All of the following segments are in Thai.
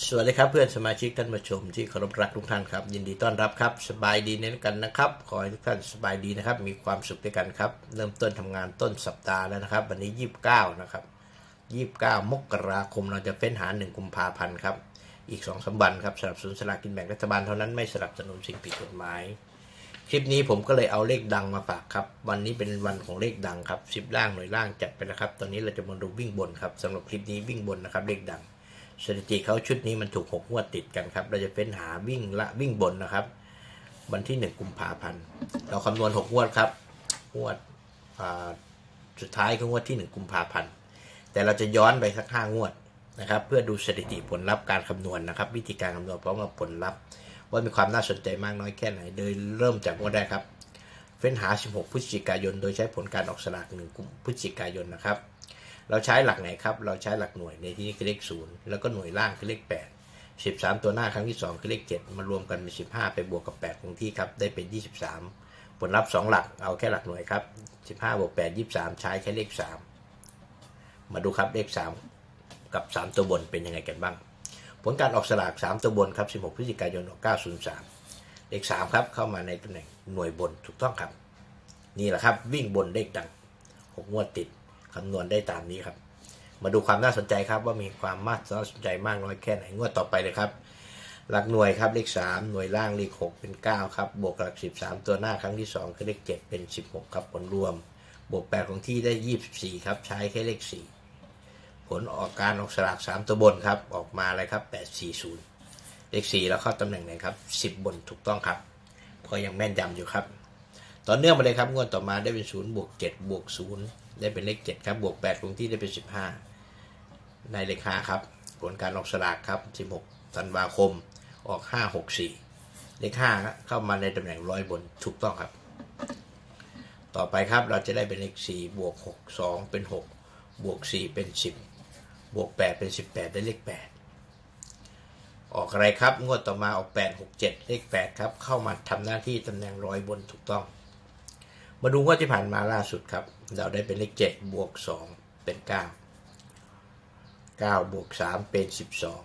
สวัสดีครับเพื่อนสมาชิกท่านผู้ชมที่เคารพรักทุกท่านครับ ยินดีต้อนรับครับสบายดีเน้นกันนะครับ ขอให้ทุกท่านสบายดีนะครับ มีความสุขด้วยกันครับ เริ่มต้นทำงานต้นสัปดาห์แล้วนะครับ วันนี้ 29 นะครับ 29 มกราคมเราจะเฟ้นหา 1 กุมภาพันธ์ครับ อีก2อสวันครับสนับสนุนสลากกินแบ่งรัฐบาลเท่านั้นไม่สนับสนุนสิ่งผิดกฎหมาย คลิปนี้ผมก็เลยเอาเลขดังมาฝากครับ วันนี้เป็นวันของเลขดังครับสิบล่างหน่วยล่างจัดไปแล้วครับ ตอนนี้เราจะมาดูวิ่งบนครับสำหรับคลิปนี้วิ่งบนนะครับเลขดัง สถิติเขาชุดนี้มันถูกหกงวดติดกันครับ เราจะเป็นหาวิ่งละวิ่งบนนะครับ วันที่หนึ่งกุมภาพันธ์เราคำนวณหกงวดครับงวดสุดท้ายคืองวดที่หนึ่งกุมภาพันธ์แต่เราจะย้อนไปสักห้างวดนะครับ เพื่อดูสถิติผลลัพธ์การคำนวณนะครับ วิธีการคำนวณพร้อมกับผลลัพธ์ ว่ามีความน่าสนใจมากน้อยแค่ไหน โดยเริ่มจากงวดแรกครับเฟ้นหา 16 พฤศจิกายน โดยใช้ผลการออกสลาก1กุมพฤศจิกายนนะครับ เราใช้หลักไหนครับ เราใช้หลักหน่วยในที่นี้คือเลข0แล้วก็หน่วยล่างคือเลข8 13ตัวหน้าครั้งที่2คือเลข7มารวมกันเป็น15ไปบวกกับ8คงที่ครับได้เป็น23ผลลัพธ์2หลักเอาแค่หลักหน่วยครับ15บห้าบวก8 23ใช้แค่เลข3มมาดูครับเลข3กับ3ตัวบนเป็นยังไงกันบ้าง ผลการออกสลาก3ตัวบนครับ16พฤศจิกายน903เลข3ครับเข้ามาในตำแหน่งหน่วยบนถูกต้องครับ นี่แหละครับวิ่งบนเลขดัง6งวดติด คำนวณได้ตามนี้ครับ มาดูความน่าสนใจครับว่ามีความมากน่าสนใจมากน้อยแค่ไหนงวดต่อไปเลยครับ หลักหน่วยครับเลข 3 หน่วยล่างเลข 6 เป็น 9 ครับ บวกหลัก 13 ตัวหน้าครั้งที่ 2 คือเลข 7 เป็น 16 ครับผลรวม บวก 8 ของที่ได้ 24 ครับ ใช้แค่เลข 4 ผลออกการออกสลาก 3 ตัวบนครับ ออกมาอะไรครับ 840 เลข 4 แล้วเข้าตำแหน่งไหนครับ 10 บนถูกต้องครับ ก็ยังแม่นยำอยู่ครับ ต่อเนื่องมาเลยครับงวดต่อมาได้เป็น0บวก7บวก0ได้เป็นเลข7ครับบวก8คงที่ได้เป็น15ในเลข5ครับ ผลการออกสลากครับ16ธันวาคมออก5 6 4เลข5เข้ามาในตำแหน่งร้อยบนถูกต้องครับ ต่อไปครับเราจะได้เป็นเลข4บวก6 2เป็น6บวก4เป็น10บวก8เป็น18ได้เลข8ออกอะไรครับงวดต่อมาออก8 6 7เลข8ครับ เข้ามาทำหน้าที่ตำแหน่งร้อยบนถูกต้อง มาดูงวดที่ผ่านมาล่าสุดครับ เราได้เป็นเลขเจ็ดบวกสองเป็นเก้าเก้าบวกสามเป็นสิบสอง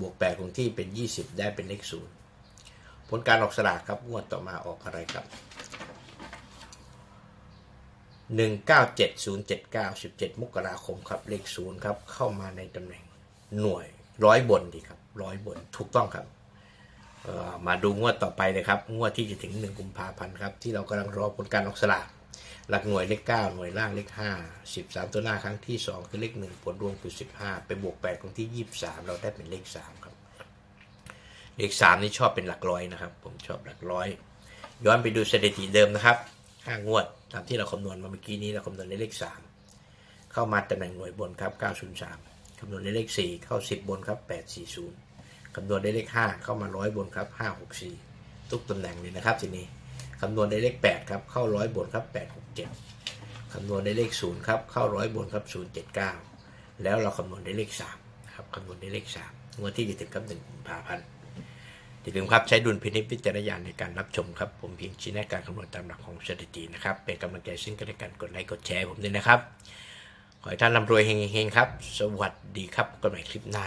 บวกแปดคงที่เป็นยี่สิบได้เป็นเลขศูนย์ผลการออกสลากครับงวดต่อมาออกอะไรครับหนึ่งเก้าเจ็ดศูนย์เจ็ดเก้าสิบเจ็ดมกราคมครับเลขศูนย์ครับเข้ามาในตำแหน่งหน่วยร้อยบนดีครับร้อยบนถูกต้องครับ มาดูงวดต่อไปเลยครับ งวดที่จะถึง 1 กุมภาพันธ์ครับ ที่เรากำลังรอผลการออกสลากหลักหน่วยเลข 9 หน่วยล่างเลข 5 13 ตัวหน้าครั้งที่ 2 คือเลข 1 ผลรวมคือ 15 ไปบวก8ครั้งที่ 23 เราได้เป็นเลข 3 ครับ เลข 3 นี่ชอบเป็นหลักร้อยนะครับ ผมชอบหลักร้อย ย้อนไปดูสถิติเดิมนะครับ5งวดตามที่เราคำนวณมาเมื่อกี้นี้เราคำนวณในเลข 3 เข้ามาตำแหน่งหน่วยบนครับ 903คำนวณในเลข 4 เข้า 10 บนครับ 840 คำนวณได้เลข 5 เข้ามาร้อยบนครับ 5 6 4 ทุกตำแหน่งเลยนะครับทีนี้คำนวณได้เลข 8 ครับ เข้าร้อยบนครับ 8 6 7คำนวณได้เลข 0 ครับ เข้าร้อยบนครับ 0 7 9 แล้วเราคำนวณได้เลข3ครับคำนวณได้เลข3งวดที่จะถึงครับหนึ่งผาพันอย่าลืมครับใช้ดุลพินิจพิจารณาในการรับชมครับ ผมเพียงชี้แนะการคำนวณตามหลักของสถิตินะครับ เป็นกำลังใจซึ่งกันและกันกดไลค์กดแชร์ผมด้วยนะครับ ขอให้ท่านร่ำรวยเฮงๆครับ สวัสดีครับกันใหม่คลิปหน้า